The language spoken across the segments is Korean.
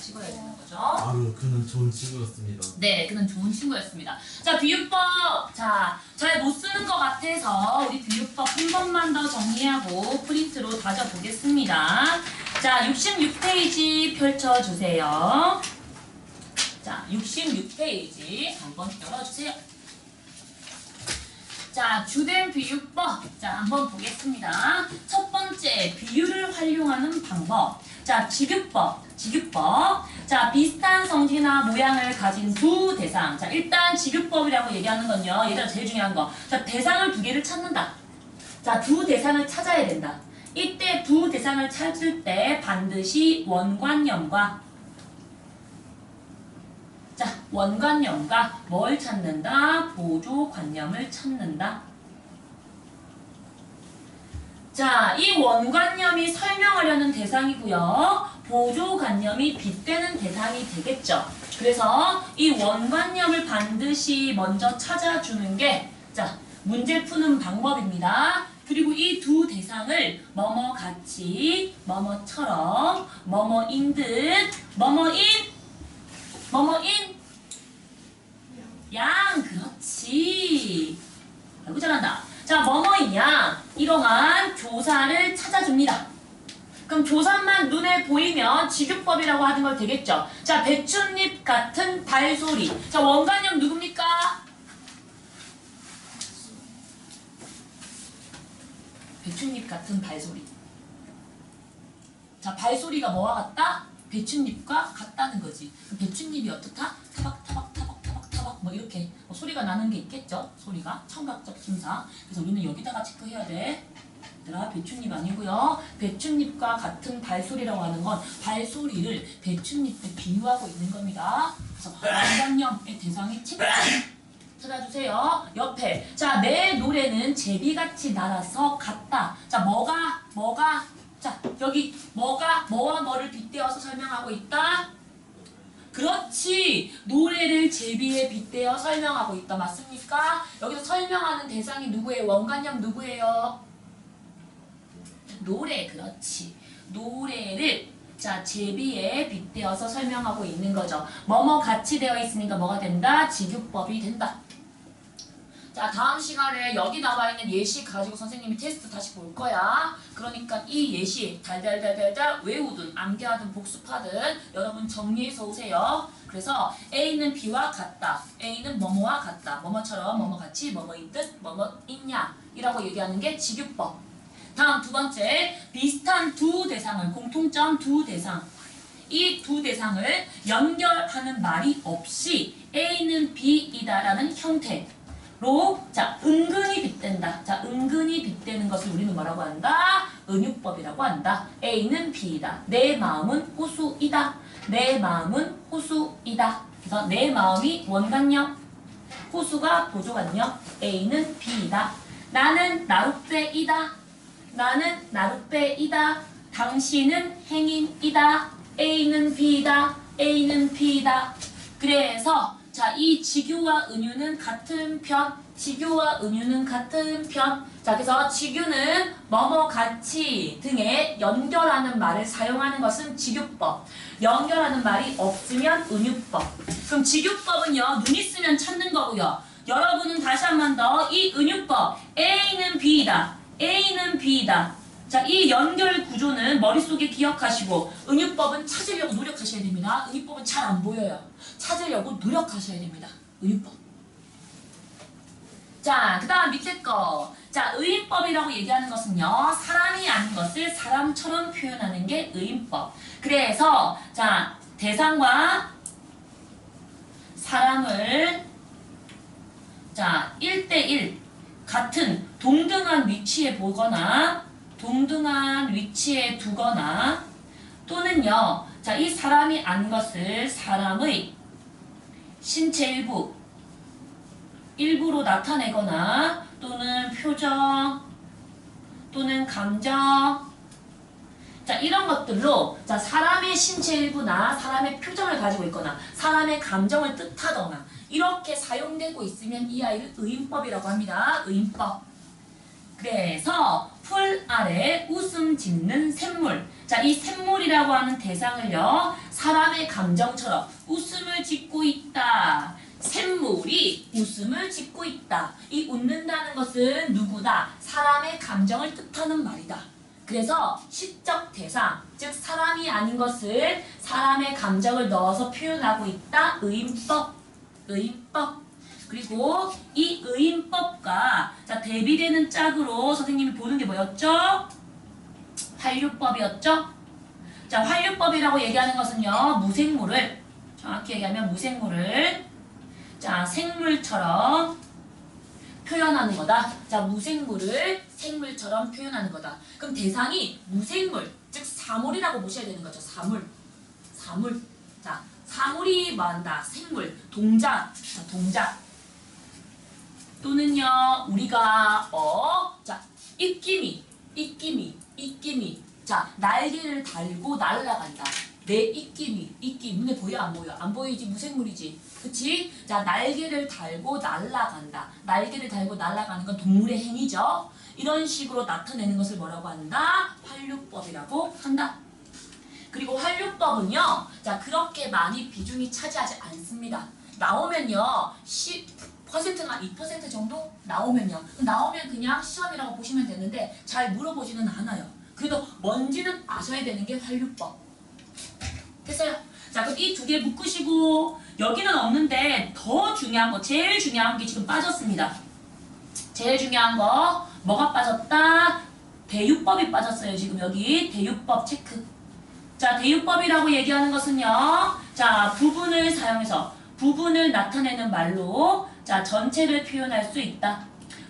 찍어야 되는 거죠. 아유 그는 좋은 친구였습니다. 네, 그는 좋은 친구였습니다. 자, 비유법. 자, 잘 못 쓰는 것 같아서 우리 비유법 한 번만 더 정리하고 프린트로 다져보겠습니다. 자, 66페이지 펼쳐주세요. 자, 66페이지 한번 열어주세요. 자, 주된 비유법. 자, 한번 보겠습니다. 첫 번째, 비유를 활용하는 방법. 자, 직유법. 직유법. 자, 비슷한 성질이나 모양을 가진 두 대상. 자, 일단 직유법이라고 얘기하는 건요. 얘들아, 제일 중요한 거. 자, 대상을 두 개를 찾는다. 자, 두 대상을 찾아야 된다. 이때 두 대상을 찾을 때 반드시 원관념과 자, 원관념과 뭘 찾는다? 보조관념을 찾는다. 자, 이 원관념이 설명하려는 대상이고요. 보조관념이 빗대는 대상이 되겠죠. 그래서 이 원관념을 반드시 먼저 찾아주는 게, 자, 문제 푸는 방법입니다. 그리고 이 두 대상을 뭐뭐 같이, 뭐뭐처럼, 뭐뭐인 듯, 뭐뭐인, 뭐뭐인, 양, 그렇지. 아이고, 잘한다. 자, 뭐뭐인 양, 이러한 조사를 찾아줍니다. 그럼 조사만 눈에 보이면 직유법이라고 하는 걸 되겠죠. 자, 배춧잎 같은 발소리. 자, 원관념 누굽니까? 배춧잎 같은 발소리. 자, 발소리가 뭐와 같다? 배춧잎과 같다는 거지. 그럼 배춧잎이 어떻다? 타박, 타박, 타박, 타박, 타박. 뭐 이렇게 뭐 소리가 나는 게 있겠죠? 소리가. 청각적 심사. 그래서 우리는 여기다가 체크해야 돼. 얘들아, 배춧잎 아니고요. 배춧잎과 같은 발소리라고 하는 건 발소리를 배춧잎에 비유하고 있는 겁니다. 그래서 원관념의 대상이 체크. 찾아주세요. 옆에. 자, 내 노래는 제비같이 날아서 갔다. 자, 뭐가, 뭐가, 자, 여기 뭐가, 뭐와 뭐를 빗대어서 설명하고 있다? 그렇지. 노래를 제비에 빗대어 설명하고 있다. 맞습니까? 여기서 설명하는 대상이 누구예요? 원관념 누구예요? 노래, 그렇지. 노래를 자, 제비에 빗대어서 설명하고 있는 거죠. 뭐뭐 같이 되어 있으니까 뭐가 된다? 직유법이 된다. 자, 다음 시간에 여기 나와 있는 예시 가지고 선생님이 테스트 다시 볼 거야. 그러니까 이 예시 달달달달달 외우든 암기하든 복습하든 여러분 정리해서 오세요. 그래서 A는 B와 같다. A는 뭐뭐와 같다. 뭐뭐처럼 뭐뭐 같이 뭐뭐인 듯 뭐뭐 있냐 이라고 얘기하는 게 직유법. 다음 두 번째 비슷한 두 대상을 공통점 두 대상 이두 대상을 연결하는 말이 없이 A는 B이다라는 형태 로 자 은근히 빗댄다. 자 은근히 빗대는 것을 우리는 뭐라고 한다? 은유법이라고 한다. A는 B이다. 내 마음은 호수이다. 내 마음은 호수이다. 그래서 내 마음이 원관념, 호수가 보조관념, A는 B이다. 나는 나룻배이다. 나는 나룻배이다. 당신은 행인이다. A는 B이다. A는 B이다. 그래서 자, 이 직유와 은유는 같은 편. 직유와 은유는 같은 편. 자, 그래서 직유는 뭐뭐 같이 등에 연결하는 말을 사용하는 것은 직유법. 연결하는 말이 없으면 은유법. 그럼 직유법은요, 눈 있으면 찾는 거고요. 여러분은 다시 한 번 더 이 은유법 A는 B이다. A는 B이다. 자, 이 연결 구조는 머릿속에 기억하시고 은유법은 찾으려고 노력하셔야 됩니다. 은유법은 잘 안 보여요. 찾으려고 노력하셔야 됩니다. 은유법. 자, 그 다음 밑에 거. 자, 의인법이라고 얘기하는 것은요, 사람이 아닌 것을 사람처럼 표현하는 게 의인법. 그래서, 자, 대상과 사람을, 자, 1대1, 같은 동등한 위치에 보거나, 동등한 위치에 두거나, 또는요, 자, 이 사람이 아닌 것을 사람의 신체 일부, 일부로 나타내거나 또는 표정 또는 감정 자 이런 것들로 자 사람의 신체 일부나 사람의 표정을 가지고 있거나 사람의 감정을 뜻하거나 이렇게 사용되고 있으면 이 아이를 의인법이라고 합니다. 의인법. 그래서 풀 아래 웃음 짓는 샘물. 자, 이 샘물이라고 하는 대상을요, 사람의 감정처럼 웃음을 짓고 있다. 샘물이 웃음을 짓고 있다. 이 웃는다는 것은 누구다? 사람의 감정을 뜻하는 말이다. 그래서 시적 대상, 즉 사람이 아닌 것을 사람의 감정을 넣어서 표현하고 있다. 의인법, 의인법. 그리고 이 의인법과 자 대비되는 짝으로 선생님이 보는 게 뭐였죠? 활류법이었죠? 자 활류법이라고 얘기하는 것은요 무생물을 정확히 얘기하면 무생물을 자 생물처럼 표현하는 거다. 자 무생물을 생물처럼 표현하는 거다. 그럼 대상이 무생물 즉 사물이라고 보셔야 되는 거죠. 사물, 사물. 자 사물이 뭐한다? 생물, 동작, 자, 동작. 또는요 우리가 어자 입김이 입김이 입김이 자 날개를 달고 날아간다. 내 입김이 입김 눈에 보여 안 보여? 안 보이지? 무생물이지. 그치? 자 날개를 달고 날아간다. 날개를 달고 날아가는 건 동물의 행위죠. 이런 식으로 나타내는 것을 뭐라고 한다? 활류법이라고 한다. 그리고 활류법은요, 자, 그렇게 많이 비중이 차지하지 않습니다. 나오면요, 10%나 2% 정도 나오면요. 나오면 그냥 시험이라고 보시면 되는데, 잘 물어보지는 않아요. 그래도 뭔지는 아셔야 되는 게 활류법. 됐어요? 자, 그럼 이 두 개 묶으시고, 여기는 없는데, 더 중요한 거, 제일 중요한 게 지금 빠졌습니다. 제일 중요한 거, 뭐가 빠졌다? 대유법이 빠졌어요, 지금 여기. 대유법 체크. 자, 대유법이라고 얘기하는 것은요. 자, 부분을 사용해서 부분을 나타내는 말로 자, 전체를 표현할 수 있다.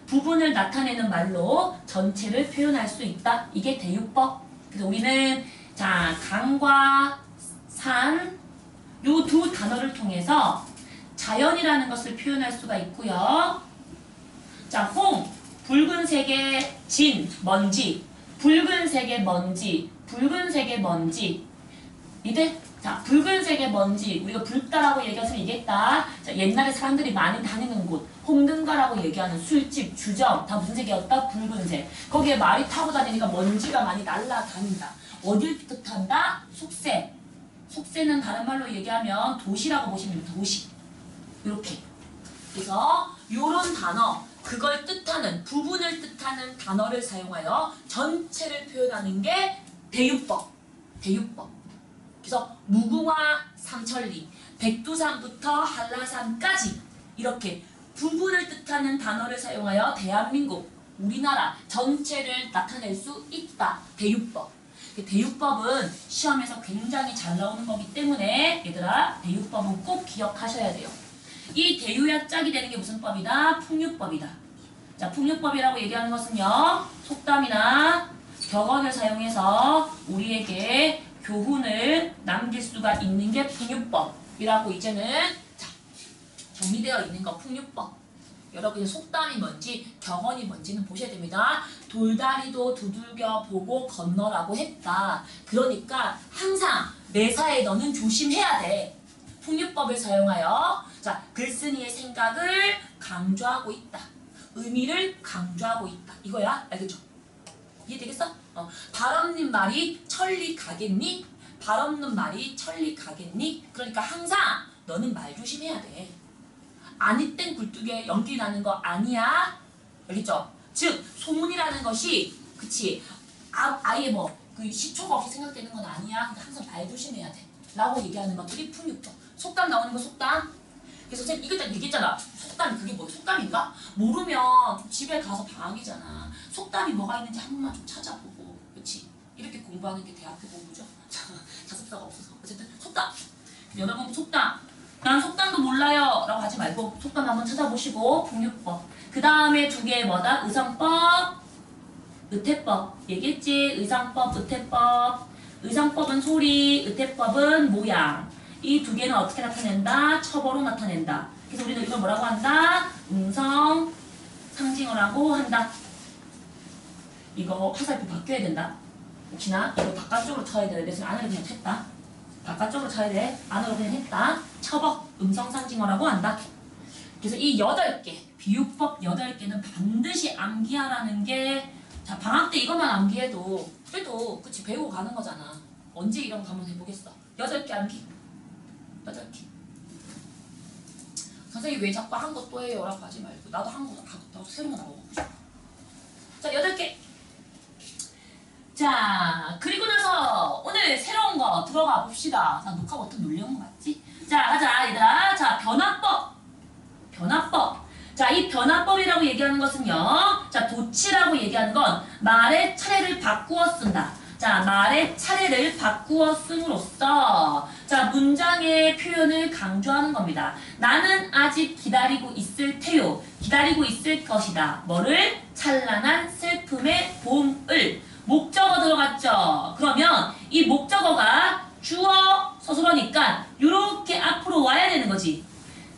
부분을 나타내는 말로 전체를 표현할 수 있다. 이게 대유법. 그래서 우리는 자, 강과 산 요 두 단어를 통해서 자연이라는 것을 표현할 수가 있고요. 자, 홍, 붉은색의 진, 먼지, 붉은색의 먼지, 붉은색의 먼지. 이들 자, 붉은색의 먼지. 우리가 붉다라고 얘기해서 이겠다. 자, 옛날에 사람들이 많이 다니는 곳, 홍등가라고 얘기하는 술집, 주점, 다 무슨 색이었다? 붉은색. 거기에 말이 타고 다니니까 먼지가 많이 날아다닌다. 어딜 뜻한다? 속세. 속세는 다른 말로 얘기하면 도시라고 보시면 됩니다. 도시. 이렇게. 그래서 요런 단어, 그걸 뜻하는, 부분을 뜻하는 단어를 사용하여 전체를 표현하는 게 대유법. 대유법. 그래서 무궁화 삼천리, 백두산부터 한라산까지 이렇게 부분을 뜻하는 단어를 사용하여 대한민국, 우리나라 전체를 나타낼 수 있다. 대유법. 그 대유법은 시험에서 굉장히 잘 나오는 거기 때문에 얘들아 대유법은 꼭 기억하셔야 돼요. 이 대유야 짝이 되는 게 무슨 법이다? 풍류법이다. 자, 풍류법이라고 얘기하는 것은요, 속담이나 격언을 사용해서 우리에게 교훈을 남길 수가 있는 게 풍류법이라고 이제는 자, 정리되어 있는 거 풍류법. 여러분의 속담이 뭔지 경언이 뭔지는 보셔야 됩니다. 돌다리도 두들겨 보고 건너라고 했다. 그러니까 항상 매사에 너는 조심해야 돼. 풍류법을 사용하여 자 글쓴이의 생각을 강조하고 있다. 의미를 강조하고 있다. 이거야 알겠죠? 이해되겠어? 어, 발 없는 말이 천리 가겠니? 발 없는 말이 천리 가겠니? 그러니까 항상 너는 말 조심해야 돼. 아니 땡 굴뚝에 연기 나는 거 아니야. 알겠죠? 즉 소문이라는 것이 그치 아, 아예 뭐 그 시초가 없이 생각되는 건 아니야. 그러니까 항상 말 조심해야 돼. 라고 얘기하는 것들이 풍육법. 속담 나오는 거 속담. 그래서 선생님 이거 딱 얘기했잖아. 속담이 그게 뭐 속담인가? 모르면 집에 가서 방학이잖아. 속담이 뭐가 있는지 한 번만 좀 찾아보고? 이렇게 공부하는 게 대학교 공부죠. 자습사가 없어서 어쨌든 속담. 여러분 속담. 난 속담도 몰라요 라고 하지 말고 속담 한번 찾아보시고 풍류법 그 다음에 두 개 뭐다? 의성법 의태법 얘기했지 의상법 의태법 의상법은 소리 의태법은 모양 이 두 개는 어떻게 나타낸다? 첩어로 나타낸다 그래서 우리는 이걸 뭐라고 한다? 음성 상징어라고 한다 이거 화살표 바뀌어야 된다 혹시나 이거 바깥쪽으로 쳐야 되는데 그래서 안으로 그냥 쳤다 바깥쪽으로 쳐야 돼. 안으로 그냥 했다. 처벅 음성 상징어라고 한다. 그래서 이 여덟 개 비유법 8개는 반드시 암기하라는 게 자, 방학 때 이것만 암기해도 그래도 그치 배우고 가는 거잖아. 언제 이런 거 한번 해보겠어? 8개 암기. 8개. 선생님 왜 자꾸 한 거 또 해요? 라고 하지 말고 나도 한거 하고 나도 새로운 거 나오고. 자, 8개. 자, 그리고 나서 오늘 새로운 거 들어가 봅시다. 자, 녹화 버튼 눌려온 거 맞지? 자, 가자, 얘들아. 자, 변화법. 변화법. 자, 이 변화법이라고 얘기하는 것은요. 자, 도치라고 얘기하는 건 말의 차례를 바꾸어 쓴다. 자, 말의 차례를 바꾸어 씀으로써 자, 문장의 표현을 강조하는 겁니다. 나는 아직 기다리고 있을 테요. 기다리고 있을 것이다. 뭐를? 찬란한 슬픔의 봄을. 목적어 들어갔죠? 그러면 이 목적어가 주어 서술어니까 이렇게 앞으로 와야 되는 거지.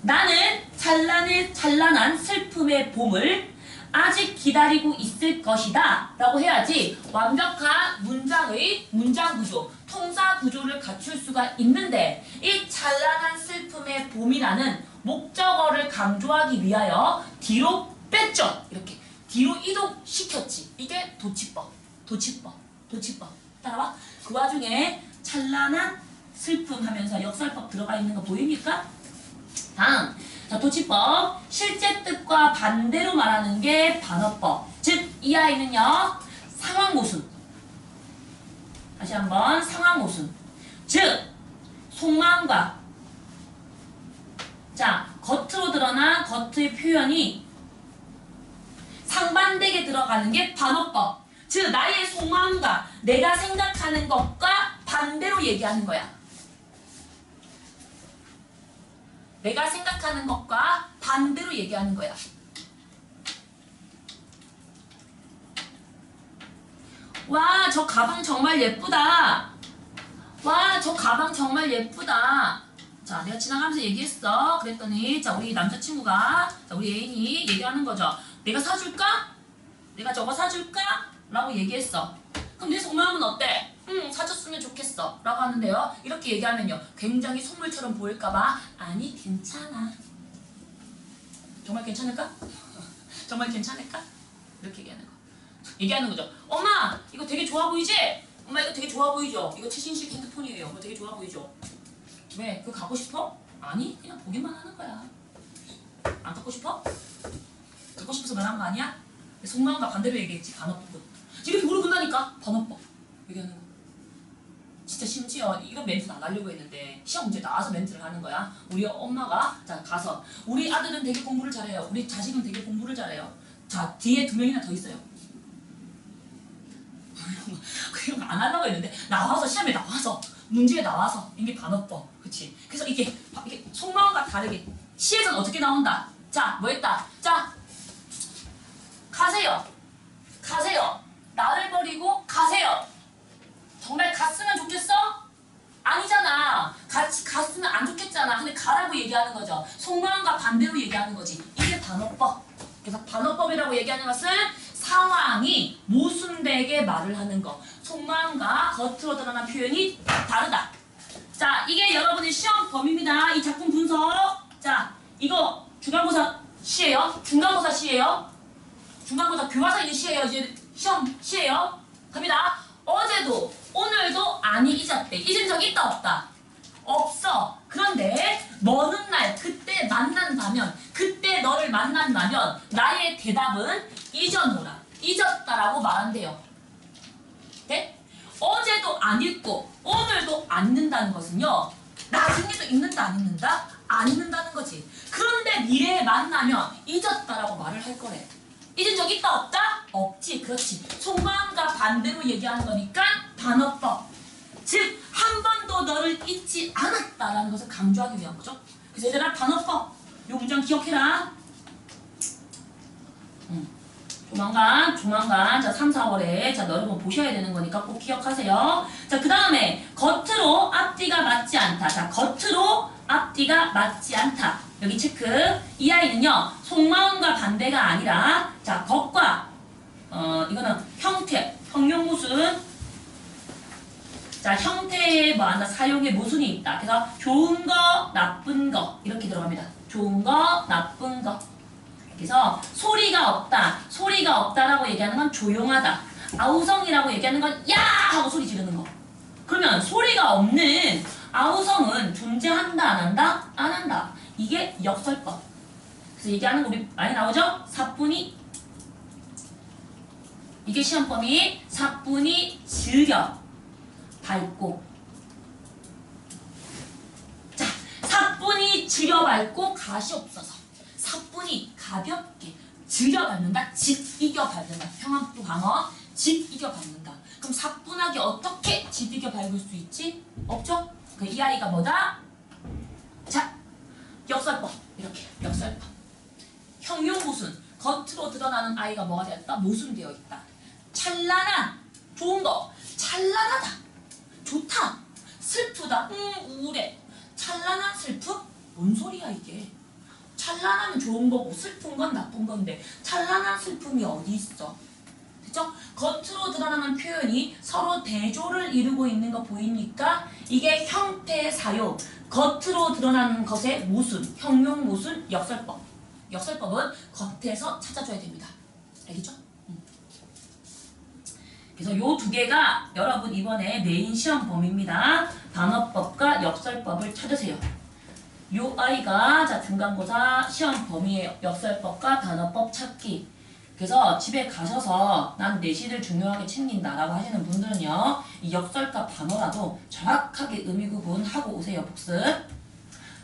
나는 찬란의 찬란한 슬픔의 봄을 아직 기다리고 있을 것이다 라고 해야지 완벽한 문장의 문장 구조, 통사 구조를 갖출 수가 있는데 이 찬란한 슬픔의 봄이라는 목적어를 강조하기 위하여 뒤로 뺐죠 이렇게 뒤로 이동시켰지 이게 도치법 도치법 도치법 따라와 그 와중에 찬란한 슬픔 하면서 역설법 들어가 있는 거 보입니까? 다음, 자, 도치법. 실제 뜻과 반대로 말하는 게 반어법. 즉, 이 아이는요, 상황 모순. 다시 한번, 상황 모순. 즉, 속마음과, 자, 겉으로 드러난 겉의 표현이 상반되게 들어가는 게 반어법. 즉, 나의 속마음과 내가 생각하는 것과 반대로 얘기하는 거야. 내가 생각하는 것과 반대로 얘기하는 거야. 와, 저 가방 정말 예쁘다. 와, 저 가방 정말 예쁘다. 자, 내가 지나가면서 얘기했어. 그랬더니, 자, 우리 남자친구가, 자, 우리 애인이 얘기하는 거죠. 내가 사줄까? 내가 저거 사줄까? 라고 얘기했어. 그럼 내 속마음은 어때? 응, 사줬으면 좋겠어. 라고 하는데요. 이렇게 얘기하면요. 굉장히 속물처럼 보일까봐, 아니, 괜찮아. 정말 괜찮을까? 정말 괜찮을까? 이렇게 얘기하는 거. 얘기하는 거죠. 엄마, 이거 되게 좋아 보이지? 엄마, 이거 되게 좋아 보이죠? 이거 최신식 핸드폰이에요. 이거 되게 좋아 보이죠? 왜? 그거 갖고 싶어? 아니, 그냥 보기만 하는 거야. 안 갖고 싶어? 갖고 싶어서 말한 거 아니야? 속마음과 반대로 얘기했지, 반어 이렇게 물어본다니까, 반어법. 얘기하는 거. 진짜 심지어 이런 멘트는 안 하려고 했는데 시험 문제 나와서 멘트를 하는 거야. 우리 엄마가 자 가서 우리 아들은 되게 공부를 잘해요. 우리 자식은 되게 공부를 잘해요. 자 뒤에 두 명이나 더 있어요. 그런 거안 하려고 했는데 나와서 시험에 나와서 문제에 나와서 이게 반어법, 그렇지? 그래서 이게 바- 이게 속마음과 다르게 시에서는 어떻게 나온다? 자 뭐했다? 자 가세요, 가세요. 나를 버리고 가세요. 정말 갔으면 좋겠어? 아니잖아. 같이 갔으면 안 좋겠잖아. 근데 가라고 얘기하는 거죠. 속마음과 반대로 얘기하는 거지. 이게 반어법. 그래서 반어법이라고 얘기하는 것은 상황이 모순되게 말을 하는 거. 속마음과 겉으로 드러난 표현이 다르다. 자, 이게 여러분의 시험 범위입니다. 이 작품 분석. 자, 이거 중간고사 시예요. 중간고사 시예요. 중간고사 교과서 있는 시예요. 이제 시험 시예요. 갑니다. 어제도 오늘도 아니 잊었대. 잊은 적 있다 없다? 없어. 그런데 먼 날 그때 만난다면 그때 너를 만난다면 나의 대답은 잊어놓으라. 잊었다라고 말한대요. 네? 어제도 안 읽고 오늘도 안 읽는다는 것은요. 나중에도 읽는다 안 읽는다? 안 읽는다는 거지. 그런데 미래에 만나면 잊었다라고 말을 할 거래. 잊은 적 있다 없다? 없지. 그렇지. 속마음과 반대로 얘기하는 거니까 반어법. 즉, 한 번도 너를 잊지 않았다라는 것을 강조하기 위한 거죠. 그래서 얘들아, 반어법. 요 문장 기억해라. 음. 조만간, 조만간, 자, 3, 4월에, 자, 여러분 보셔야 되는 거니까 꼭 기억하세요. 자, 그 다음에, 겉으로 앞뒤가 맞지 않다. 자, 겉으로 앞뒤가 맞지 않다. 여기 체크. 이 아이는요, 속마음과 반대가 아니라, 자, 겉과, 어, 이거는 형태, 형용 모순. 자, 형태에 뭐 하나 사용에 모순이 있다. 그래서 좋은 거, 나쁜 거. 이렇게 들어갑니다. 좋은 거, 나쁜 거. 그래서 소리가 없다. 소리가 없다라고 얘기하는 건 조용하다. 아우성이라고 얘기하는 건 야! 하고 소리 지르는 거. 그러면 소리가 없는 아우성은 존재한다 안 한다? 안 한다. 이게 역설법. 그래서 얘기하는 거 우리 많이 나오죠? 사뿐히 이게 시험 범위 사뿐히 즐겨 밟고 자 사뿐히 즐겨 밟고 가시 없어서 사뿐히 가볍게 밟는다. 집 이겨 밟는다. 평안부 방어. 집 이겨 밟는다. 그럼 사뿐하게 어떻게 집 이겨 밟을 수 있지? 없죠? 그 이 아이가 뭐다? 자 역설법. 이렇게 역설법. 형용 모순. 겉으로 드러나는 아이가 뭐가 되었다? 모순되어 있다. 찬란한 좋은 거. 찬란하다. 좋다. 슬프다. 음 우울해. 찬란한 슬픔? 뭔 소리야 이게 찬란하면 좋은 거고 슬픈 건 나쁜 건데 찬란한 슬픔이 어디 있어 그죠? 겉으로 드러나는 표현이 서로 대조를 이루고 있는 거 보입니까? 이게 형태 사용 겉으로 드러나는 것의 모순 형용 모순 역설법 역설법은 겉에서 찾아줘야 됩니다. 알겠죠? 음. 그래서 요 두 개가 여러분 이번에 메인 시험 범위입니다. 단어법과 역설법을 찾으세요. 요 아이가 자 중간고사 시험 범위의 역설법과 단어법 찾기. 그래서 집에 가셔서 난 내시를 중요하게 챙긴다라고 하시는 분들은요 이 역설과 단어라도 정확하게 의미 구분하고 오세요 복습.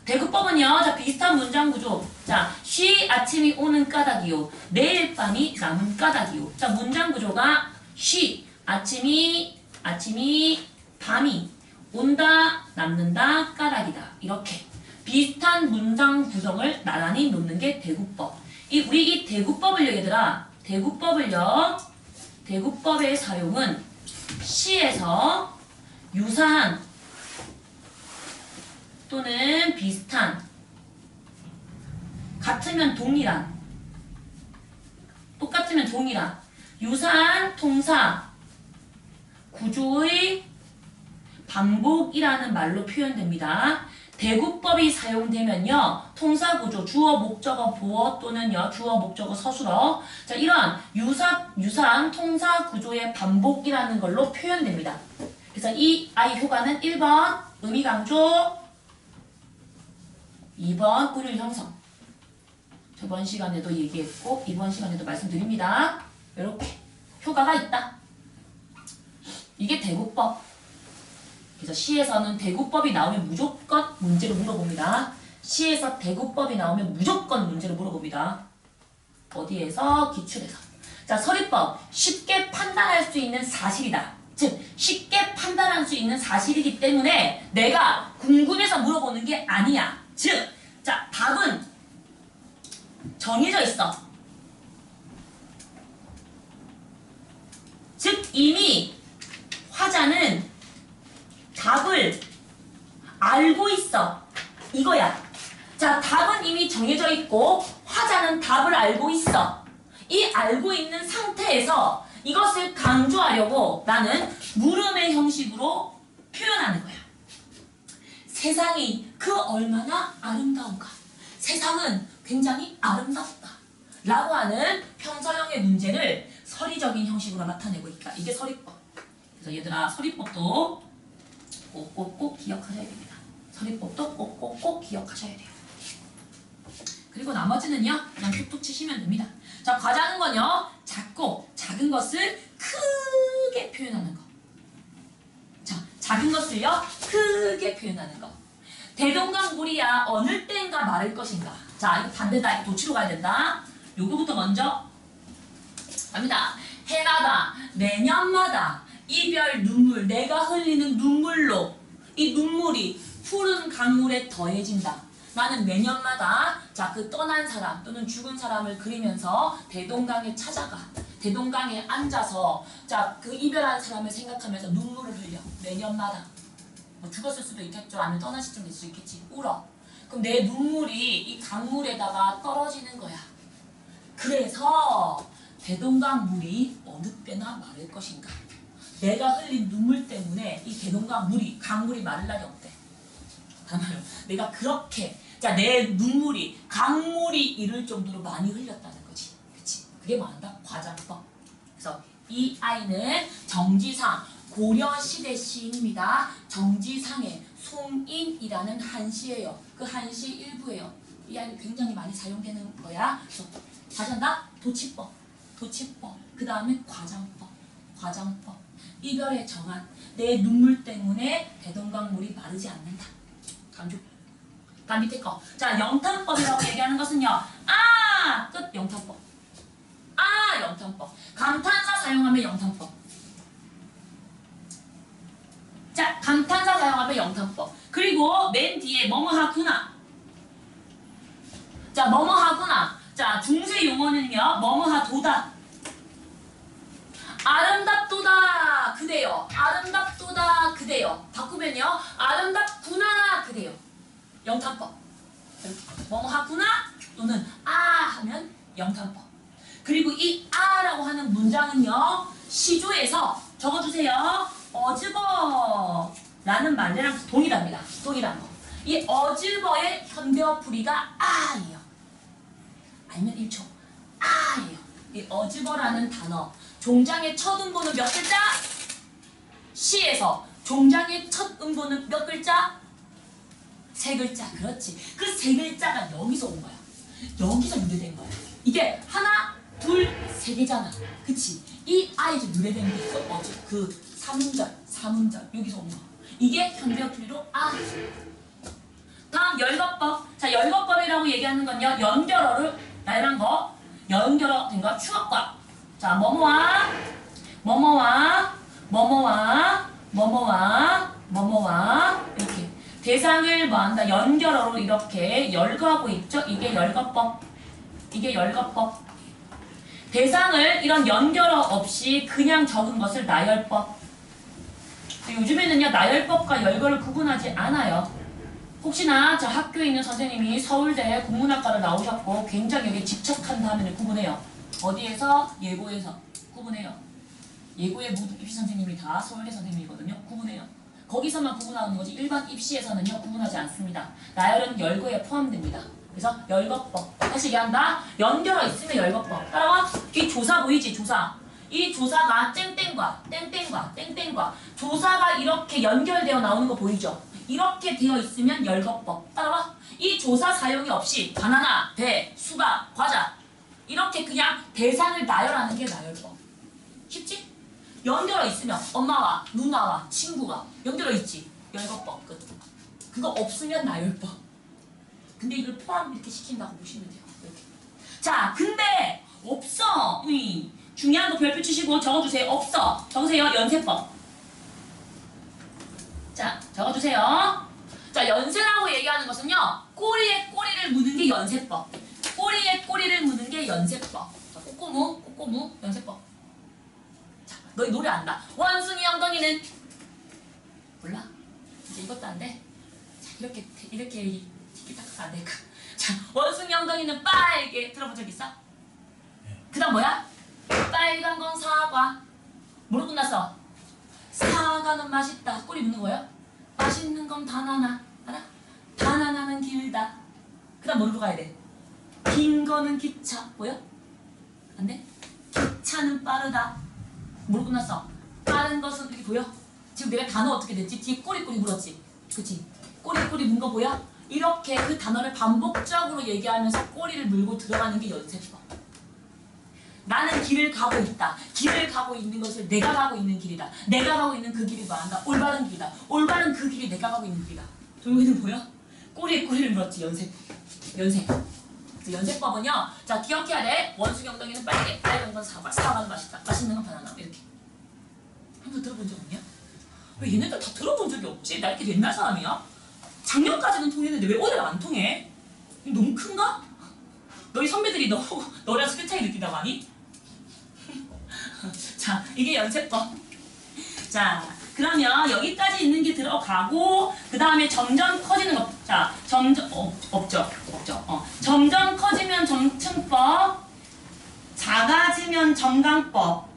대구법은요, 자, 비슷한 문장 구조. 자, 쉬 아침이 오는 까닭이요. 내일 밤이 남은 까닭이요. 자, 문장 구조가 쉬 아침이, 아침이, 밤이 온다, 남는다, 까닭이다. 이렇게. 비슷한 문장 구성을 나란히 놓는 게 대구법. 이, 우리 이 대구법을요, 얘들아. 대구법을요, 대구법의 사용은 시에서 유사한 또는 비슷한 같으면 동일한 똑같으면 동일한 유사한 통사 구조의 반복이라는 말로 표현됩니다. 대구법이 사용되면요 통사 구조 주어 목적어 보어 또는요 주어 목적어 서술어 자 이러한 유사 유사한 통사 구조의 반복이라는 걸로 표현됩니다. 그래서 이 아이 효과는 1번 의미 강조 2번 꾸릴 형성. 저번 시간에도 얘기했고 이번 시간에도 말씀드립니다. 이렇게 효과가 있다. 이게 대구법. 그래서 시에서는 대구법이 나오면 무조건 문제를 물어봅니다. 시에서 대구법이 나오면 무조건 문제를 물어봅니다. 어디에서? 기출에서. 자, 서리법. 쉽게 판단할 수 있는 사실이다. 즉, 쉽게 판단할 수 있는 사실이기 때문에 내가 궁금해서 물어보는 게 아니야. 즉, 자, 답은 정해져 있어. 즉, 이미 화자는 답을 알고 있어. 이거야. 자, 답은 이미 정해져 있고, 화자는 답을 알고 있어. 이 알고 있는 상태에서 이것을 강조하려고 나는 물음의 형식으로 표현하는 거야. 세상이 그 얼마나 아름다운가. 세상은 굉장히 아름답다. 라고 하는 평서형의 문제를 서리적인 형식으로 나타내고 있다. 이게 서리법. 그래서 얘들아, 서리법도 꼭꼭꼭 기억하셔야 됩니다. 서리법도 꼭꼭꼭 기억하셔야 돼요. 그리고 나머지는요, 그냥 툭툭 치시면 됩니다. 자, 과자는 건요, 작고 작은 것을 크게 표현하는 거. 자, 작은 것을요, 크게 표현하는 거. 대동강 물이야 어느 때인가 마를 것인가. 자, 이거 반대다. 이거 도치로 가야 된다. 요거부터 먼저 갑니다. 해마다, 내년마다 이별 눈물, 내가 흘리는 눈물로. 이 눈물이 푸른 강물에 더해진다. 나는 매년마다 자 그 떠난 사람 또는 죽은 사람을 그리면서 대동강에 찾아가. 대동강에 앉아서 자 그 이별한 사람을 생각하면서 눈물을 흘려. 매년마다. 뭐 죽었을 수도 있겠죠. 아니면 시점 될수 있겠지. 울어. 그럼 내 눈물이 이 강물에다가 떨어지는 거야. 그래서 대동강 물이 어느 때나 마를 것인가 내가 흘린 눈물 때문에 이 대동강 물이 강물이 날이 없대. 다만 내가 그렇게 자, 내 눈물이 강물이 이를 정도로 많이 흘렸다는 거지. 그치? 그게 뭐한다? 과장법. 그래서 이 아이는 정지상 고려 시대 시인입니다. 정지상의 송인이라는 한시예요. 그 한시 일부예요. 이 아이는 굉장히 많이 사용되는 거야. 그래서 다시 한다. 도치법, 도치법. 그 다음에 과장법, 과장법. 이별의 정한 내 눈물 때문에 대동강물이 마르지 않는다. 강조. 다음 밑에 거. 자, 영탄법이라고 얘기하는 것은요. 아! 끝 영탄법. 아, 영탄법. 감탄사 사용하면 영탄법. 자, 감탄사 사용하면 영탄법. 그리고 맨 뒤에 뭐뭐 하구나. 자, 뭐뭐 하구나. 자, 중세 용어는요. 뭐뭐 하도다. 아름답도다 그대요. 아름답도다 그대요. 바꾸면요. 아름답구나 그대요. 영탄법. 뭐뭐 하구나 또는 아 하면 영탄법. 그리고 이 아라고 하는 문장은요. 시조에서 적어주세요. 어즈버 라는 말이랑 동일합니다. 동일한 거. 이 어즈버의 현대어풀이가 아예요. 아니면 1초. 아예요. 이 어즈버라는 단어. 종장의 첫 음보는 몇 글자? 시에서 종장의 첫 음보는 몇 글자? 세 글자. 그렇지. 그 세 글자가 여기서 온 거야. 여기서 유래된 거야. 이게 하나, 둘, 세 개잖아. 그치? 이 아이도 유래된 게 있어. 어제 그 3음절, 3음절. 여기서 온 거. 이게 현대어풀이로 아. 다음 열거법. 자, 열거법이라고 얘기하는 건요. 연결어를 나열한 거. 연결어 된 거 추억과. 자, 뭐뭐와 뭐뭐와 뭐뭐와 뭐뭐와 뭐뭐와 이렇게 대상을 뭐한다 연결어로 이렇게 열거하고 있죠. 이게 열거법. 이게 열거법. 대상을 이런 연결어 없이 그냥 적은 것을 나열법. 요즘에는요 나열법과 열거를 구분하지 않아요. 혹시나 저 학교에 있는 선생님이 서울대 국문학과를 나오셨고 굉장히 여기 집착한다 하면 구분해요. 어디에서? 예고에서 구분해요. 예고의 모든 입시 선생님이 다 서울대 선생님이거든요. 구분해요. 거기서만 구분하는 거지 일반 입시에서는요 구분하지 않습니다. 나열은 열거에 포함됩니다. 그래서 열거법 다시 얘기한다. 연결어 있으면 열거법 따라와. 이 조사 보이지 조사. 이 조사가 땡땡과 땡땡과 땡땡과 조사가 이렇게 연결되어 나오는 거 보이죠? 이렇게 되어 있으면 열거법 따라와. 이 조사 사용이 없이 바나나, 배, 수박, 과자 이렇게 그냥 대상을 나열하는 게 나열법. 쉽지? 연결어 있으면 엄마와 누나와 친구가 연결어 있지. 열거법 끝. 그거 없으면 나열법. 근데 이걸 포함 이렇게 시킨다고 보시면 돼요. 이렇게. 자, 근데 없어. 이 중요한 거 별표 치시고 적어주세요. 없어. 적으세요. 연세법. 자, 적어주세요. 자, 연세라고 얘기하는 것은요. 꼬리에 꼬리를 무는 게 연세법. 꼬리에 꼬리를 무는 게 연세법. 자, 꼬꼬무, 꼬꼬무, 연세법. 자, 너희 노래 안다. 원숭이 엉덩이는 몰라. 이제 이것도 안 돼. 자, 이렇게 이렇게 티키타카 안 될까? 자, 원숭이 엉덩이는 빨개. 들어본 적 있어? 그다음 뭐야? 빨간 건 사과. 뭐로 끝났어? 사과는 맛있다. 꼬리 묻는 거예요? 맛있는 건 바나나. 알아? 바나나는 길다. 그다음 뭐로 가야 돼? 긴 거는 기차. 뭐야? 안 돼? 기차는 빠르다. 뭐로 끝났어? 빠른 것은 이렇게 보여? 지금 내가 단어 어떻게 됐지? 뒤에 꼬리꼬리 물었지? 그치? 꼬리꼬리 문 거 보여? 이렇게 그 단어를 반복적으로 얘기하면서 꼬리를 물고 들어가는 게 연습법. 나는 길을 가고 있다. 길을 가고 있는 것을 내가 가고 있는 길이다. 내가 가고 있는 그 길이 뭐한다? 올바른 길이다. 올바른 그 길이 내가 가고 있는 길이다. 돌고는 보여? 꼬리에 꼬리를 물었지 연색. 연색. 그래서 연색법은요. 자 기억해야 돼. 원숭이 엉덩이는 빨개. 빨간 건 사과. 사과는 맛있다. 맛있는 건 바나나. 이렇게. 한 번 들어본 적 없냐? 왜 얘네들 다 들어본 적이 없지? 나 이렇게 옛날 사람이야? 작년까지는 통했는데 왜 오늘 안 통해? 너무 큰가? 너희 선배들이 너 너랑 스펙 차이 느끼다 많이? 자, 이게 연세법. 자, 그러면 여기까지 있는 게 들어가고 그 다음에 점점 커지는 거. 자, 점점 어, 없죠, 없죠. 어, 점점 커지면 점층법, 작아지면 점강법.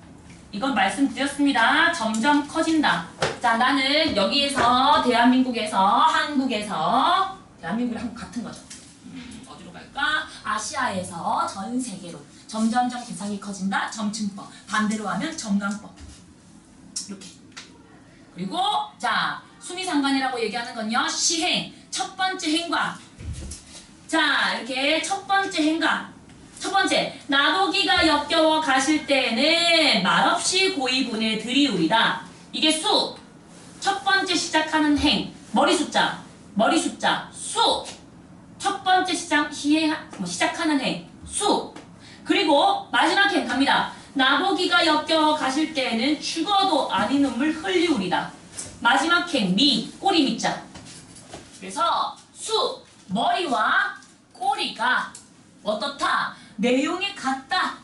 이건 말씀드렸습니다. 점점 커진다. 자, 나는 여기에서 대한민국에서 한국에서 대한민국이랑 같은 거죠. 음, 어디로 갈까? 아시아에서 전 세계로 점점점 대상이 커진다. 점층법. 반대로 하면 점강법. 이렇게. 그리고 자 수미상관이라고 얘기하는 건요. 시행. 첫 번째 행과. 자 이렇게 첫 번째 행과. 첫 번째 나보기가 역겨워 가실 때에는 말없이 고이 보내드리우리다. 이게 수. 첫 번째 시작하는 행. 머리 숫자. 머리 숫자. 수. 첫 번째 시작 시행 뭐 시작하는 행 수. 그리고 마지막 행 갑니다 나보기가 역겨워 가실 때에는 죽어도 아닌 눈물 흘리우리다. 마지막 행 미 꼬리 밑자. 그래서 수 머리와 꼬리가 어떻다? 내용이 같다.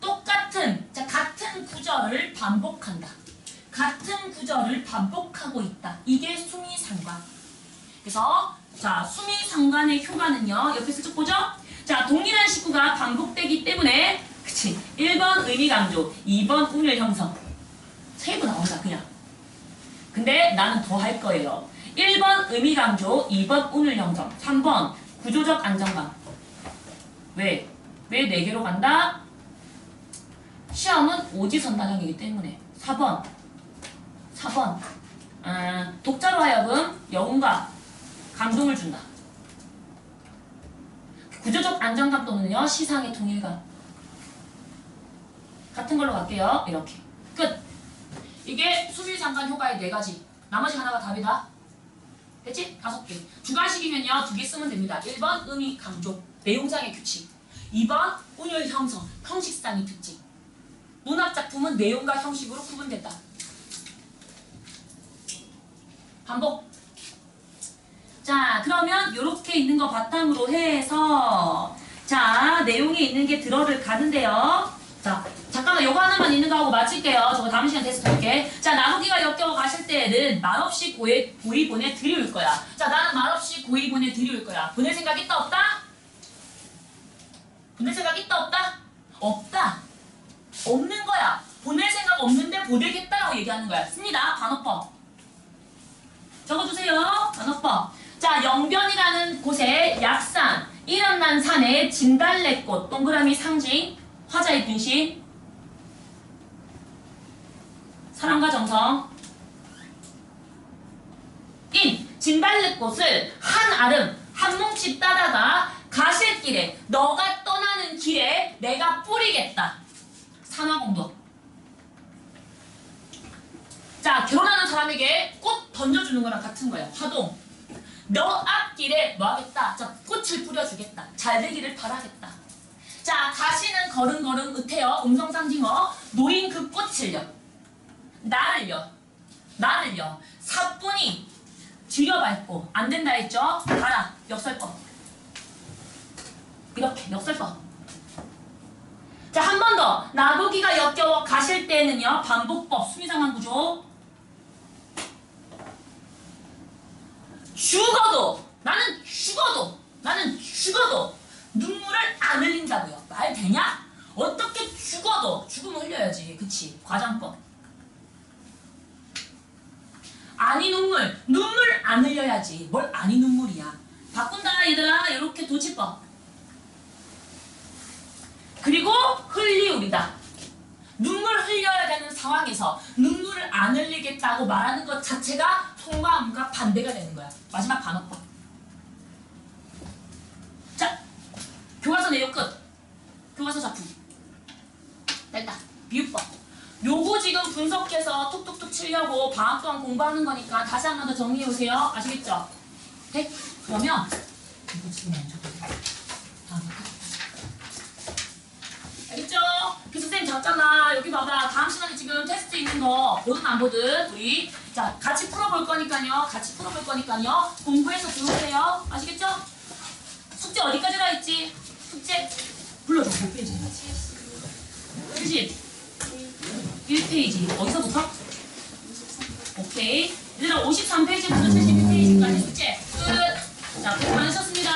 똑같은 자 같은 구절을 반복한다. 같은 구절을 반복하고 있다. 이게 수미상관. 그래서 자 수미상관의 효과는요. 옆에 슬쩍 보죠? 자 동일한 식구가 반복되기 때문에 그치. 1번 의미 강조 2번 운율 형성. 세부 나온다 그냥. 근데 나는 더 할 거예요. 1번 의미 강조 2번 운율 형성. 3번 구조적 안정감. 왜? 왜 4개로 간다? 시험은 오지선 단형이기 때문에. 4번. 4번. 아, 독자로 하여금 여운과 감동을 준다. 구조적 안정감 또는요 시상의 통일감 같은 걸로 갈게요 이렇게 끝 이게 수밀상관 효과의 네 가지 나머지 하나가 답이다 됐지? 다섯 개. 주관식이면요, 두 개 쓰면 됩니다. 1번 의미 강조, 내용상의 규칙. 2번 운율 형성, 형식상의 특징. 문학 작품은 내용과 형식으로 구분된다. 반복. 자, 그러면 이렇게 있는 거 바탕으로 해서 자, 내용에 있는 게 들어를 가는데요. 자, 잠깐만 요거 하나만 있는 거 하고 마칠게요. 저거 다음 시간 테스트 할게. 자, 나무기가 역겨워 가실 때에는 말없이 고이, 고이 보내드릴 거야. 자, 나는 말없이 고이 보내드릴 거야. 보낼 생각 있다 없다? 보낼 생각 있다 없다? 없다. 없는 거야. 보낼 생각 없는데 보내겠다라고 얘기하는 거야. 씁니다. 반어법. 적어주세요. 단어법. 자, 영변이라는 곳에 약산, 이름난 산에 진달래꽃, 동그라미 상징, 화자의 분신, 사랑과 정성. 인, 진달래꽃을 한 아름, 한 뭉치 따다가 가실 길에, 너가 떠나는 길에 내가 뿌리겠다. 산화공도. 자, 결혼하는 사람에게 꽃 던져주는 거랑 같은 거예요. 화동. 너 앞길에 뭐 하겠다? 자, 꽃을 뿌려주겠다. 잘 되기를 바라겠다. 자, 가시는 걸음걸음 으태여, 음성상징어, 노인 그 꽃을요. 나를요. 나를요. 사뿐히 들여밟고, 안 된다 했죠? 가라. 역설법. 이렇게, 역설법. 자, 한 번 더. 나보기가 역겨워 가실 때는요, 반복법, 수미상한 구조. 죽어도 나는 죽어도 나는 죽어도 눈물을 안 흘린다고요. 말 되냐? 어떻게 죽어도 죽으면 흘려야지. 그치? 과장법. 아니 눈물 눈물 안 흘려야지. 뭘 아니 눈물이야. 바꾼다 얘들아. 이렇게 도치법. 그리고 흘리우리다. 눈물 흘려야 되는 상황에서 눈물을 안 흘리겠다고 말하는 것 자체가 속마음과 반대가 되는 거야. 마지막 반어법. 자, 교과서 내용 끝. 교과서 작품. 됐다. 비유법. 요거 지금 분석해서 톡톡톡 치려고 방학 동안 공부하는 거니까 다시 한 번 더 정리해 오세요. 아시겠죠? 네? 그러면 이거 지금 안. 알겠죠? 그래서 선생님 잠깐만 여기 봐봐 다음 시간에 지금 테스트 있는 거 보든 안 보든 우리 자 같이 풀어볼 거니까요 같이 풀어볼 거니까요 공부해서 들어오세요 아시겠죠? 숙제 어디까지나 했지? 숙제 불러줘 몇 페이지? 1페이지. 어디서부터? 오케이. 얘들아, 53페이지부터 72페이지까지 숙제 끝. 자, 고생하셨습니다.